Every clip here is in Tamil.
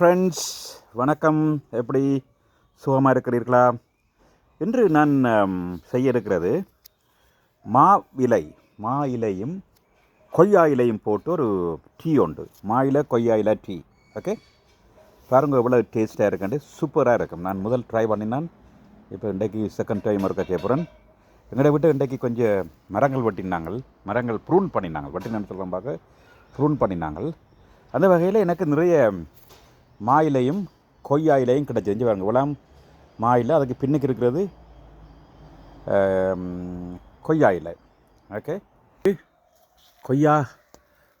ஃப்ரெண்ட்ஸ் வணக்கம். எப்படி சுகமாக இருக்கிறீர்களா? இன்று நான் செய்ய இருக்கிறது மா இலை மா இலையும் கொய்யா இலையும் போட்டு ஒரு டீ உண்டு. மா இலை கொய்யா இலை டீ. ஓகே பாருங்க எவ்வளோ டேஸ்ட்டாக இருக்குண்டு சூப்பராக இருக்கும். நான் முதல் ட்ரை பண்ணினான். இப்போ இன்றைக்கு செகண்ட் டைம் இருக்க செய்யப்படுறேன் எங்களை விட்டு இன்றைக்கு கொஞ்சம் மரங்கள் வெட்டினாங்கள். மரங்கள் ப்ரூன் பண்ணினாங்க வெட்டினான்னு சொல்கிறோம் பார்க்க ப்ரூன் பண்ணினாங்கள். அந்த வகையில் எனக்கு நிறைய மா இலையும் கொய்யா இலையும் கிடைச்சிருந்துச்சு பாருங்க. இவ்வளோ மா இலை அதுக்கு பின்னுக்கு இருக்கிறது கொய்யா இலை ஓகே கொய்யா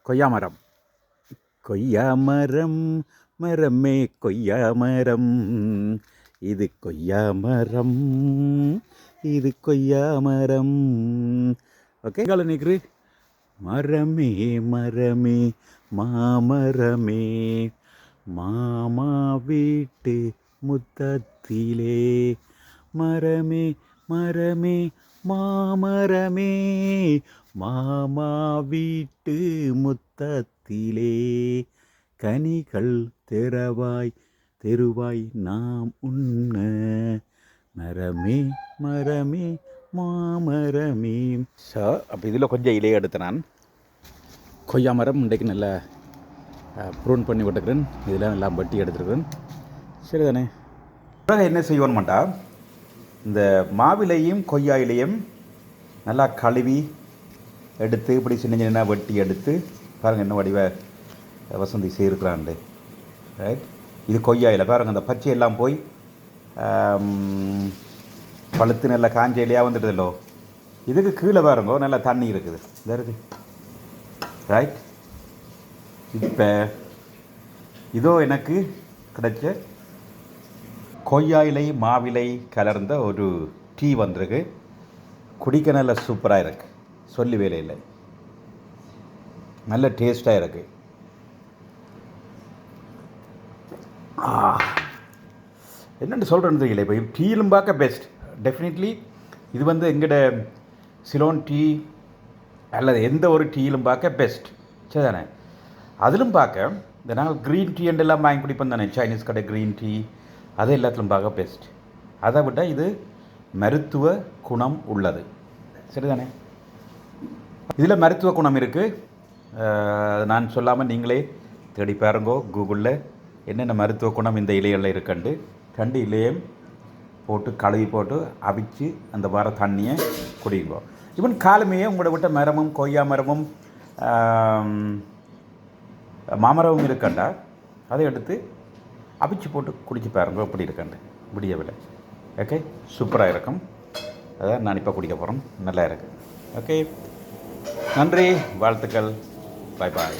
கொய்யா மரம். கொய்யா மரம் மரமே கொய்யா மரம். இது கொய்யா மரம் இது கொய்யா மரம். ஓகே கால நிற்கிறி மரமே மரமே மாமரமே. மாமா வீட்டு முத்தத்திலே. மரமே மரமே மாமரமே. மாமா வீட்டு முத்தத்திலே. கனிகள் தெரவாய் தெருவாய் நாம் உண்ண. மரமே மரமே மாமரமே. ஸோ அப்போ இதில் கொஞ்சம் இலையை எடுத்து நான். கொய்யா மரம் இன்றைக்கு நல்லா ப்ரூன் பண்ணி விட்டுக்கிறேன் இதெல்லாம் எல்லாம் வெட்டி எடுத்துருக்கிறேன். சரி தானே பிறகு என்ன செய்வோன்னு மாட்டா இந்த மாவிலையும் கொய்யா இலையும் நல்லா கழுவி எடுத்து இப்படி சின்ன சின்ன வெட்டி எடுத்து பாருங்கள் என்ன வடிவ வசந்தி செய்திருக்கிறான்ண்டு ரைட் இது கொய்யா இலை பாருங்கள் அந்த பச்சை எல்லாம் போய் பழுத்து நல்லா காஞ்ச இலையாக வந்துடுதல்லோ. இதுக்கு கீழே பாருங்க நல்லா தண்ணி இருக்குது. இருக்குது ரைட் இப்போ இதோ எனக்கு கிடைச்ச கொய்யா இலை மாவிலை கலர்ந்த ஒரு டீ வந்திருக்கு. குடிக்க நல்ல சூப்பராக இருக்கு. சொல்லி வேலை இல்லை. நல்ல டேஸ்ட்டாக இருக்கு. என்னென்னு சொல்கிறேன்னு தெரியல இப்போ டீலும் பார்க்க பெஸ்ட் டெஃபினெட்லி இது வந்து எங்கட சிலோன் டீ அல்லது எந்த ஒரு டீயிலும் பார்க்க பெஸ்ட் சரிதானே? அதிலும் பார்க்க இந்த நாங்கள் க்ரீன் டீ எல்லாம் வாங்கி குடிப்போம் தானே? சைனீஸ் கடை க்ரீன் டீ அது எல்லாத்திலும் பார்க்க பெஸ்ட் அதை விட இது மருத்துவ குணம் உள்ளது. சரிதானே? இதில் மருத்துவ குணம் இருக்குது நான் சொல்லாமல் நீங்களே தேடி பாருங்கோ கூகுளில் என்னென்ன மருத்துவ குணம் இந்த இலைகளில் இருக்குண்டு ரெண்டு இலையும் போட்டு கழுவி போட்டு அவிச்சு அந்த வர தண்ணியை குடிங்கோ. ஈவன் காலமையே உங்களை விட்ட மரமும் கொய்யா மரமும் மாமரவும் இருக்கண்டா? அதை எடுத்து அவிச்சு போட்டு குடிச்சு பாருங்க அப்படி இருக்கண்டு. விடியவில் ஓகே? சூப்பராக இருக்கும். அதான் நான் இப்போ குடிக்க போகிறோம் நல்லா இருக்கு. ஓகே? நன்றி வாழ்த்துக்கள். பாய் பாய்